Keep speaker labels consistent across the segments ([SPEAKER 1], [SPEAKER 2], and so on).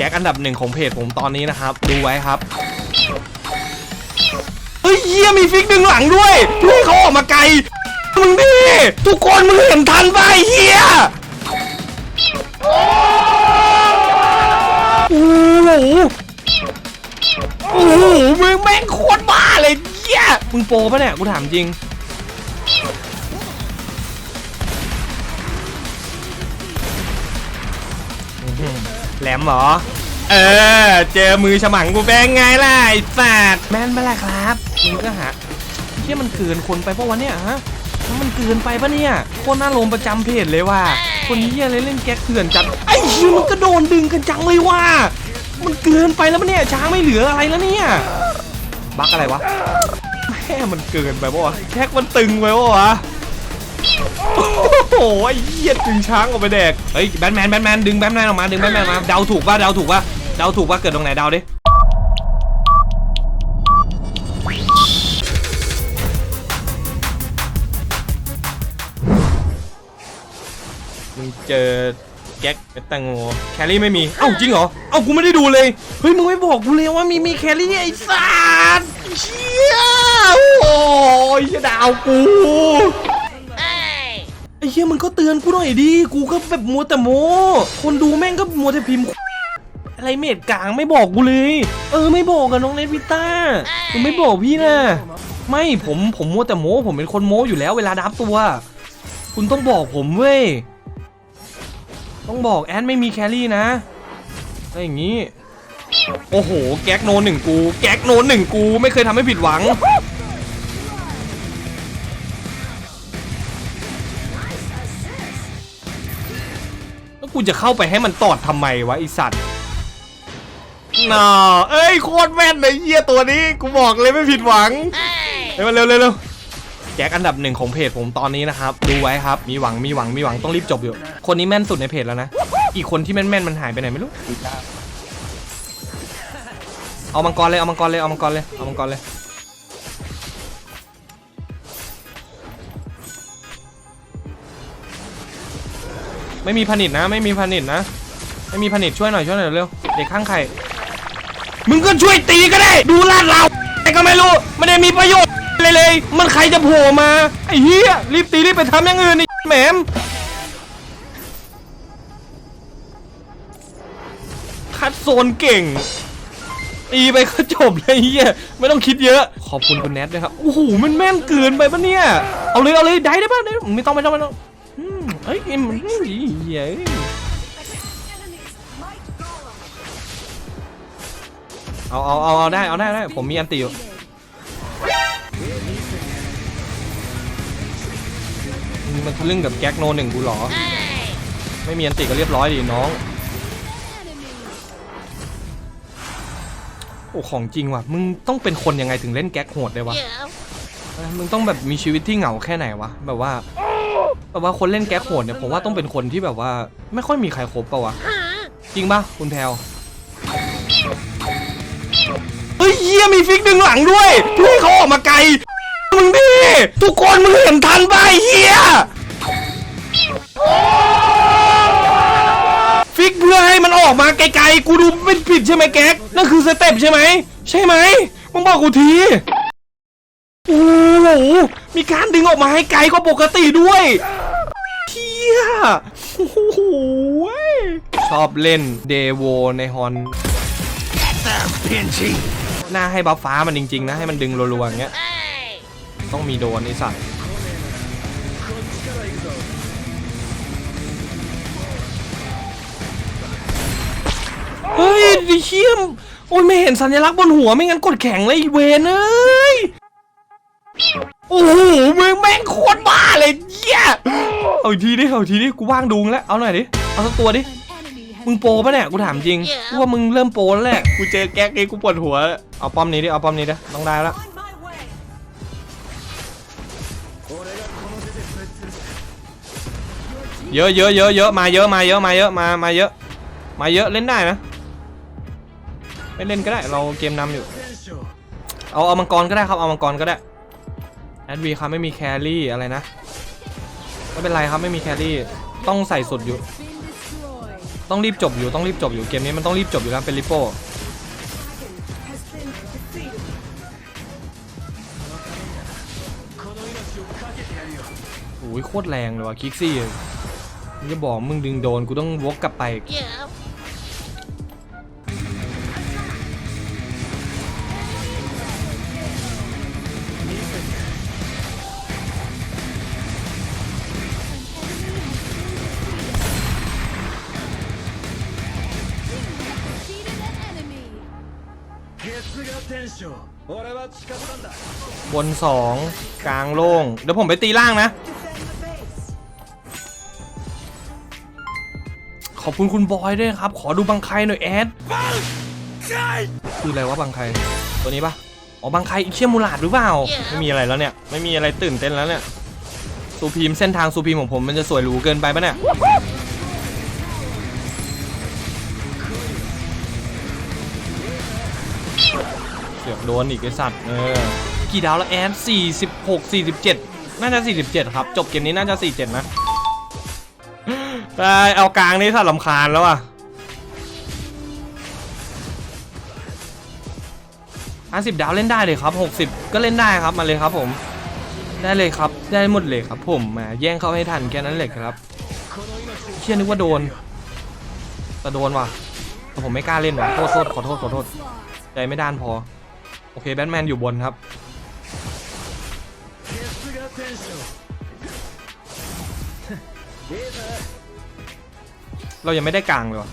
[SPEAKER 1] แก๊กอันดับหนึ่งของเพจผมตอนนี้นะครับ ดูไว้ครับเฮ้ยเฮียมีฟิกดึงหลังด้วยเพื่เขาออกมาไกลมึงดิทุกคนมึงเห็นทันป่ะไอ้เฮียโอ้โหโอ้โหมึงแม่งโคตรบ้าเลยเฮียมึงโปรปะเนี่ยกูถามจริง แหลมเหรอ เออ เจอมือฉมังกูเป็นไงล่ะไอ้สัตว์แม่นปะล่ะครับมึงก็หาเที่ยมันเกินคนไปปะวะเนี่ยฮะ มันเกินไปปะเนี่ยโคตรน่าลงประจำเพจเลยว่ะ คนนี้อะไรเล่นแก๊กเถื่อนจัด ไอ้เหี้ยมันก็โดนดึงกันจังเลยว่ะ มันเกินไปแล้วปะเนี่ยช้างไม่เหลืออะไรแล้วเนี่ย บักอะไรวะ แม่มันเกินไปปะวะแท็กมันตึงไปปะวะ โอ้โหไอ้เหี้ยดึงช้างออกไปแดก เฮ้ยแบทแมนแบทแมนดึงแบทแมนออกมาดึงแบทแมนมาเดาถูกป่ะเดาถูกป่ะเดาถูกป่ะเกิดตรงไหนเดาดิมึงเจอแก๊กแตงโมแคลรี่ไม่มี เอ้าจริงเหรอ เอ้ากูไม่ได้ดูเลย เฮ้ยมึงไม่บอกกูเลยว่ามีมีแคลรี่ไอ้สัสเชี่ยโอ้ยดาวกู เหี้ยมันก็เตือนกูหน่อยดิ กูก็แบบมัวแต่โมคนดูแม่งก็มัวแต่พิมพ์ อะไรเมดกลางไม่บอกกูเลย เออไม่บอกกับน้องเนวิต้ามึงไม่บอกพี่นะ ไม่ผมผมมัวแต่โมผมเป็นคนโมอยู่แล้วเวลาดับตัว คุณต้องบอกผมเว้ย ต้องบอกแอนไม่มีแครี่นะอะไรอย่างงี้ โอ้โห แก๊กโนหนึ่งกู แก๊กโนหนึ่งกู ไม่เคยทำให้ผิดหวัง กูจะเข้าไปให้มันตอดทำไมวะไอสัตว์น่าเอ้ยโคตรแม่นเลยเหี้ยตัวนี้กูบอกเลยไม่ผิดหวังเร็วเร็วเร็วเร็วแจ็คอันดับหนึ่งของเพจผมตอนนี้นะครับ ดูไว้ครับ มีหวังมีหวังมีหวังต้องรีบจบอยู่ คนนี้แม่นสุดในเพจแล้วนะ อีกคนที่แม่นแม่นๆมันหายไปไหนไม่รู้ เอามังกรเลยเอามังกรเลยเอามังกรเลยเอามังกรเลย ไม่มีผนิตนะ ไม่มีผนิตนะ ไม่มีผนิตช่วยหน่อยช่วยหน่อยเร็วเด็กข้างไข่มึงก็ช่วยตีก็ได้ ดูลาดเราแต่ก็ไม่รู้ไม่ได้มีประโยชน์เลยเลย มันใครจะโผล่มาไอ้เหี้ยรีบตีรีบไปทำอย่างอื่นไอ้แหมมคัดโซนเก่งตีไปก็จบเลยเฮียไม่ต้องคิดเยอะ ขอบคุณคุณแนทด้วยครับโอ้โหมันแม่นเกินไปปะเนี่ย เอาเลยเอาเลยได้ได้ปะได้ไม่ต้องไม่ต้องไม่ต้อง อืมเอ้ยมันเฮียเอ้ยเอาเอาเอาเอาได้เอาได้ได้ผมมีอันติอยู่มึงมันทะลึ่งกับแก๊กโนหนึ่งกูเหรอ ไม่มีอันติก็เรียบร้อยดิน้อง โอ้ของจริงว่ะ มึงต้องเป็นคนยังไงถึงเล่นแก๊กโหดได้วะเออมึงต้องแบบมีชีวิตที่เหงาแค่ไหนวะ แบบว่า แบบว่าคนเล่นแก๊กโหดเนี่ยผมว่าต้องเป็นคนที่แบบว่า ไม่ค่อยมีใครคบปะวะ จริงปะคุณแพลวเฮ้ยเฮียมีฟิกดึงหลังด้วยเพื่อให้เขาออกมาไกล มึงดิทุกคนมึงเห็นทันป่ะไอ้เฮียฟิกเพื่อให้มันออกมาไกลๆ กูดูเป็นผิดใช่ไหมแก๊ก นั่นคือสเต็ปใช่ไหม ใช่ไหม มึงบอกกูที โอ้โห มีการดึงออกมาให้ไกลกว่าปกติด้วย เทียโอ้โหชอบเล่นเดโวในฮอนหน้าให้บัฟฟ้ามันจริง ๆ นะ ให้มันดึงรัวๆอย่างเงี้ยต้องมีโดนไอ้สัตว์เฮ้ยดิเชี่ยมโอ้ยไม่เห็นสัญลักษณ์บนหัวไม่งั้นกดแข็งเลยเวนเอ้ยโอ้โหมึงแม่งโคตรบ้าเลย เหี้ยเอาอีกทีดิเอาอีกทีดิกูว่างดูมึงแล้วเอาหน่อยดิเอาสักตัวดิมึงโปรปะเนี่ยกูถามจริงกูว่ามึงเริ่มโปรแล้วแหละกูเจอแก๊กเองกูปวดหัวเอาป้อมนี้ดิเอาป้อมนี้ดิต้องได้แล้วเยอะเยอะเยอะเยอะมาเยอะมาเยอะมาเยอะมามาเยอะ มาเยอะเล่นได้นะไม่เล่นก็ได้เราเกมนำอยู่ เอาเอามังกรก็ได้ครับเอามังกรก็ได้แอดวีครับไม่มีแครี่อะไรนะ ไม่เป็นไรครับไม่มีแครี่ต้องใส่สุดอยู่ ต้องรีบจบอยู่ต้องรีบจบอยู่เกมนี้มันต้องรีบจบอยู่แล้วเป็นลิโป้โอ้ยโคตรแรงเลยว่ะคิกซี่จะบอกมึงดึงโดนกูต้องวกกลับไป
[SPEAKER 2] Yeah.
[SPEAKER 1] บนสองกลางโล่งเดี๋ยวผมไปตีล่างนะ ขอบคุณคุณบอยด้วยครับ ขอดูบังไคหน่อยแอดคืออะไรวะบังไคตัวนี้ปะอ๋อบังไคอีเชี่ยมูลาดหรือเปล่า ไม่มีอะไรแล้วเนี่ย ไม่มีอะไรตื่นเต้นแล้วเนี่ยซูพีมเส้นทางซูพีมของผมมันจะสวยหรูเกินไปปะเนี่ยือกโดนอีกไอสัตว์เออกี่ดาวแล้วแอด46 47 น่าจะ 47 ครับ จบเกมนี้น่าจะ 47 นะได้เอากลางนี่สัตว์ลำคาญแล้วอะ50ดาวเล่นได้เลยครับ60ก็เล่นได้ครับมาเลยครับผม ได้เลยครับได้หมดเลยครับผมแหมาแย่งเข้าให้ทันแค่นั้นเลยครับเชี่ยนึกว่าโดนแต่โดนว่ะแต่ผมไม่กล้าเล่นว่ะโทษโทษขอโทษขอโทษใจไม่ด้านพอ โอเคแบทแมนอยู่บนครับ เรายังไม่ได้กลางเลยวะ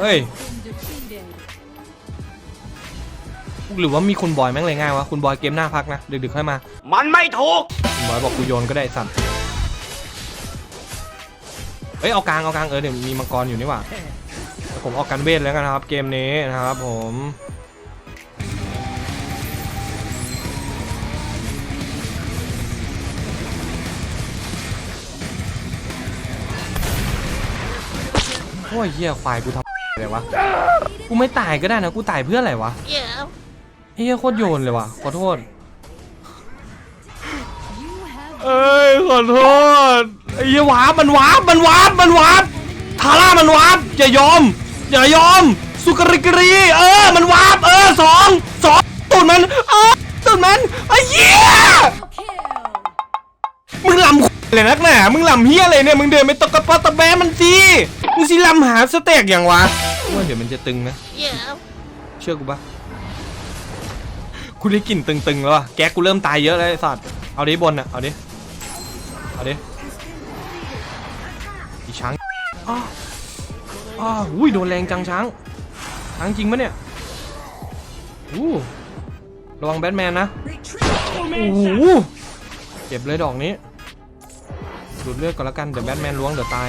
[SPEAKER 1] เฮ้ย หรือว่ามีคุณบอยแม่งเลยง่ายวะ คุณบอยเกมหน้าพักนะ ดึกๆค่อยมา
[SPEAKER 3] มันไม่ถูก
[SPEAKER 1] คุณบอยบอกกูโยนก็ได้ไอ้สัตว์เอ้ยเอากลางเอากลางเออเดี๋ยวมีมังกรอยู่นี่หว่าเดี๋ยวผมออกกันเวทแล้วกันนะครับ เกมนี้นะครับผม โอ้ยเฮียควายกูทำอะไรวะ กูไม่ตายก็ได้นะ กูตายเพื่ออะไรวะ
[SPEAKER 2] Yeah.
[SPEAKER 1] เฮียโคตรโยนเลยว่ะขอโทษเอ้ยขอโทษไอ้เหี้ยวาร์ปมันวาร์ปมันวาร์ปมันวาร์ปทาร่ามันวาร์ปอย่ายอม อย่ายอม สุกริกรี เออ มันวาร์ปเออสองสองตูดมัน เออตูดมันไอ้เหี้ยมึงลำเลยนักหนามึงลำเฮียอะไรเนี่ย มึงเดินไปตะกะปะตะแบะมันสิ มึงสิลำหาสเต็กอย่างวะว่าเดี๋ยวมันจะตึงนะ
[SPEAKER 2] Yeah.
[SPEAKER 1] เชื่อกูปะกูได้กลิ่นตึงๆแล้วอะแก๊กกูเริ่มตายเยอะแล้วไอ้สัตว์เอาดิบนอะเอาดิ เอาดิ อีช้างอ้าวอ้าวอุ้ยโดนแรงจังช้าง ช้างจริงปะเนี่ยอู้ระวังแบทแมนนะ โอ้โหเจ็บเลยดอกนี้ ดูดเลือดก่อนละกันเดี๋ยวแบทแมนล้วงเดี๋ยวตาย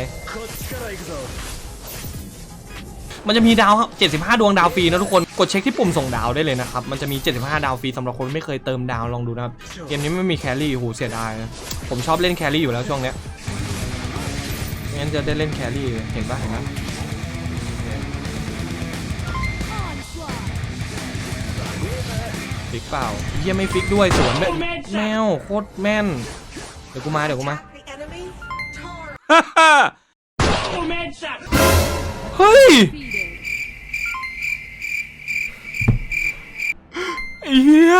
[SPEAKER 1] มันจะมีดาวครับ75 ดวงดาวฟรีนะทุกคน กดเช็คที่ปุ่มส่งดาวได้เลยนะครับ มันจะมี 75 ดาวฟรีสำหรับคนไม่เคยเติมดาวลองดูนะครับ เกมนี้ไม่มีแครี่โหเสียดายนะผมชอบเล่นแครี่อยู่แล้วช่วงเนี้ยงั้นจะได้เล่นแครี่เห็นปะเห็นปะฟิกเปล่าเยี่ยไม่ฟิกด้วยสวนแมวโคตรแม่น เดี๋ยวกูมาเดี๋ยวกูมา เฮ้ยไอ้เหี้ย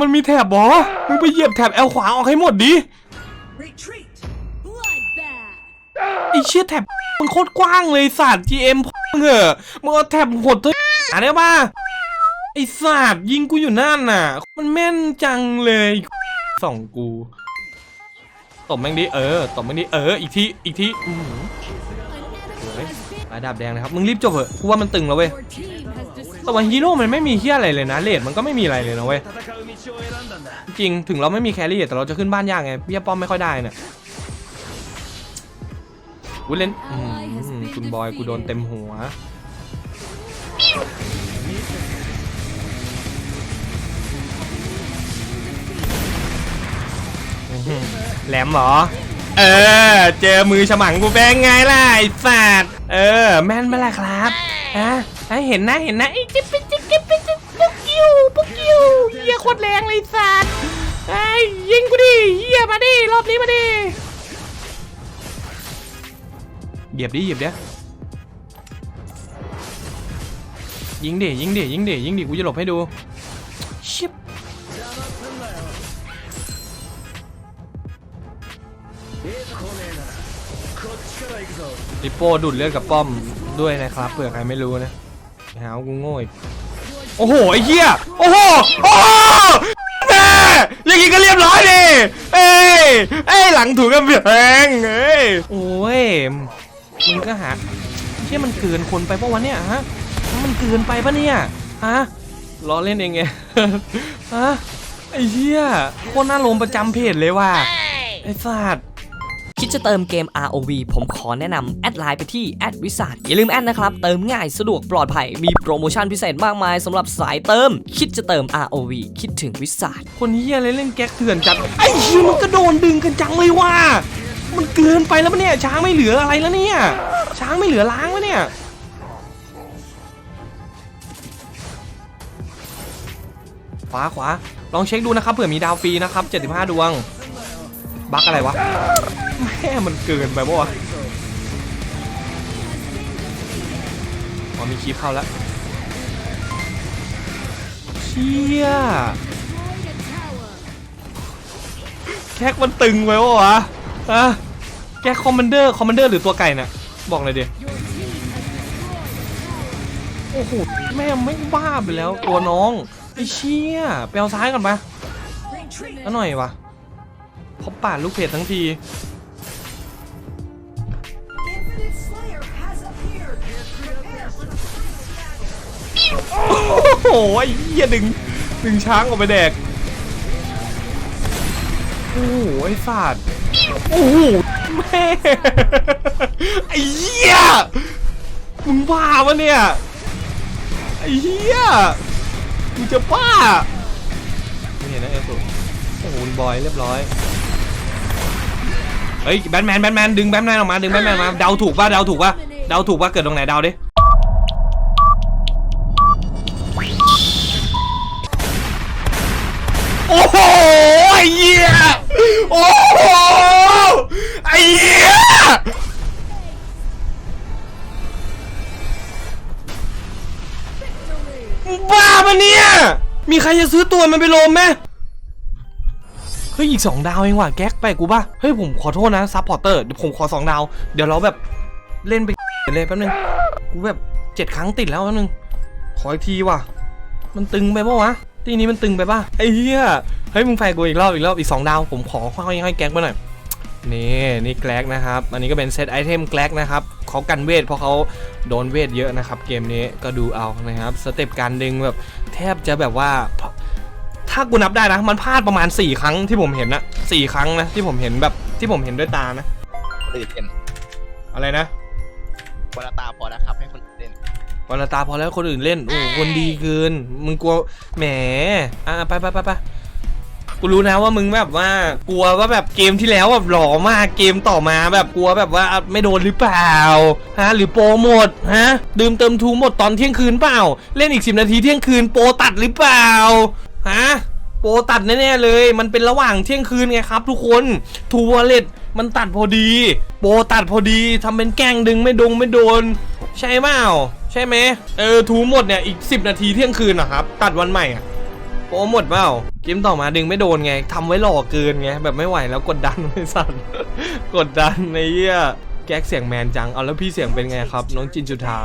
[SPEAKER 1] มันมีแถบบอมึงไปเหยียบแถบแอลขวาออกให้หมดดิ
[SPEAKER 4] Retreat!
[SPEAKER 1] ไอ้เชี่ยแถบมันโคตรกว้างเลยสัตว์ GM พ่อมึงเหอะมึงเอาแถบหดเธอหาได้ป่ะไอ้สัตว์ยิงกูอยู่นั่นน่ะ มันแม่นจังเลยส่องกู ตบแม่งดิเออตบแม่งดิเอออีกทีอีกทีอื้อหือสวยระดับแดงนะครับมึงรีบจบเถอะกูว่ามันตึงแล้วเว้ยแต่ว่าฮีโร่มันไม่มีเฮียอะไรเลยนะเลดมันก็ไม่มีอะไรเลยนะเว้ย
[SPEAKER 3] 戦う道を選んだんだ
[SPEAKER 1] จริงถึงเราไม่มีแครี่แต่เราจะขึ้นบ้านยากไงเบี้ยป้อมไม่ค่อยได้เนี่ยกูเล่นอืมคุณบอยกูโดนเต็มหัว แหลมเหรอ เออ เจอมือฉมังกูเป็นไงล่ะไอ้สัตว์เออ แม่นไหมล่ะครับฮะให้เห็นนะเห็นนะไอ้จิ๊บจิ๊บจิ๊บจิ๊บจิ๊บปุ๊กกิ้วปุ๊กกิ้วเฮียโคตรแรงเลยไอ้สัตว์ไอ้ยยิงกูดิเฮียมาดิรอบนี้มาดิเหยียบดิเหยียบดิยิงดิยิงดิยิงดิยิงดิกูจะหลบให้ดูชิบ ลิปโป้ดูดเลือดกับป้อมด้วยนะครับเผื่อใครไม่รู้นะหาว่ากูโง่อีกโอ้โหไอ้เหี้ยโอ้โหโอ้โหแม่อย่างงี้ก็เรียบร้อยดิเอ้ยเอ้ยหลังถูกกระเบียงเอ้ยโอ้ยมึงก็หาเชี่ยมันเกินคนไปปะวะเนี่ยฮะมันเกินไปปะเนี่ยฮะล้อเล่นเองไงฮะไอ้เหี้ยโคตรน่าลมประจำเพจเลยว่ะไอ้สัตว์
[SPEAKER 2] คิดจะเติมเกม ROV ผมขอแนะนำแอดไลน์ไปที่แอดวิสาอย่าลืมแอดนะครับ เติมง่ายสะดวกปลอดภัย มีโปรโมชั่นพิเศษมากมายสำหรับสายเติม คิดจะเติม ROV คิดถึงวิสา
[SPEAKER 1] คนเฮียอะไรเล่นแก๊กเถื่อนจัดไอ้เฮียมันก็โดนดึงกันจังเลยว่ะมันเกินไปแล้วปะเนี่ยช้างไม่เหลืออะไรแล้วเนี่ยช้างไม่เหลือล้างแล้วเนี่ยขวาขวาลองเช็คดูนะครับเผื่อมีดาวฟรีนะครับ 75 ดวง บักอะไรวะ แม่มันเกินไปปะวะอ๋อมีคลิปเข้าแล้วเชี่ยแก๊กมันตึงไว้ปะวะอะแก๊กคอมมานเดอร์คอมมานเดอร์หรือตัวไก่น่ะบอกเลยดิโอ้โหแม่ไม่บ้าไปแล้วตัวน้องไอ้เชี่ยไปเอาซ้ายก่อนปะแล้วหน่อยวะเขาปาดลูกเพจทั้งที โอ้โหไอ้เหี้ยดึงดึงช้างออกไปแดก โอ้โหไอ้ศาสตร์โอ้โหแม่ไอ้เหี้ยมึงบ้าวะเนี่ยไอ้เหี้ยมึงจะบ้าไม่เห็นนะเอลสุโอ้โหบอยเรียบร้อยเฮ้ยแบทแมนแบทแมนดึงแบทแมนออกมาดึงแบทแมนมาเดาถูกป่ะเดาถูกป่ะเดาถูกป่ะเกิดตรงไหนเดาดิ โอ้โหไอ้เหี้ยบ้าปะเนี่ย มีใครจะซื้อตัวมันไปโลมไหมเฮ้ยอีกสองดาวเองว่ะแก๊กไปกูป่ะเฮ้ยผมขอโทษนะซัพพอร์เตอร์เดี๋ยวผมขอสองดาว เดี๋ยวเราแบบเล่นไปเลยแป๊บนึงกูแบบเจ็ดครั้งติดแล้วแป๊บนึงขออีกทีว่ะ มันตึงไปปะวะ ทีนี้มันตึงไปปะไอ้เหี้ยเฮ้ยมึงไฟกูอีกรอบอีกรอบอีกสองดาวผมขอห้อยห้อยแก๊กมาหน่อยนี่นี่แกลกนะครับ อันนี้ก็เป็นเซตไอเทมแกลกนะครับเขากันเวทเพราะเขาโดนเวทเยอะนะครับ เกมนี้ก็ดูเอานะครับสเต็ปการดึงแบบแทบจะแบบว่า ถ้ากูนับได้นะ มันพลาดประมาณ 4 ครั้งที่ผมเห็นนะสี่ครั้งนะที่ผมเห็นแบบที่ผมเห็นด้วยตานะ
[SPEAKER 5] คนอื่นเล่น
[SPEAKER 1] อะไรนะ
[SPEAKER 5] วลตาพอนะค ล่น
[SPEAKER 1] วันละตาพอแล้วคนอื่นเล่น โอ้คนดีเกิน มึงกลัว แหม อะไปไปไปไปกูรู้นะว่ามึงแบบว่ากลัวว่าแบบเกมที่แล้วแบบหล่อมากเกมต่อมาแบบกลัวแบบว่าไม่โดนหรือเปล่าฮะหรือโปรหมดฮะดื่มเติมทูหมดตอนเที่ยงคืนเปล่า เล่นอีก10นาทีเที่ยงคืนโปรตัดหรือเปล่าฮะโปรตัดแน่ๆเลย มันเป็นระหว่างเที่ยงคืนไงครับ ทุกคนทูวอลเล็ตมันตัดพอดี โปรตัดพอดีทำเป็นแกล้งดึงไม่ดงไม่โดน ใช่เปล่า ใช่ไหมเออทูหมดเนี่ยอีก 10 นาทีเที่ยงคืนนะครับ ตัดวันใหม่อะโปรหมดเปล่าเกมต่อมาดึงไม่โดนไงทำไว้หล่อเกินไงแบบไม่ไหวแล้วกดดันไม่สั่นกดดันในเหี้ยแก๊กเสียงแมนจังเอาแล้วพี่เสียงเป็นไงครับ น้องจินจุธา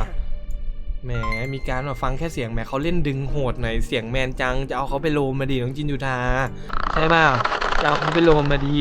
[SPEAKER 1] แหมมีการมาฟังแค่เสียงแหมเขาเล่นดึงโหดหน่อยเสียงแมนจัง จะเอาเขาไปโลมมาดีน้องจินจุธาใช่เปล่าจะเอาเขาไปโลมมาดี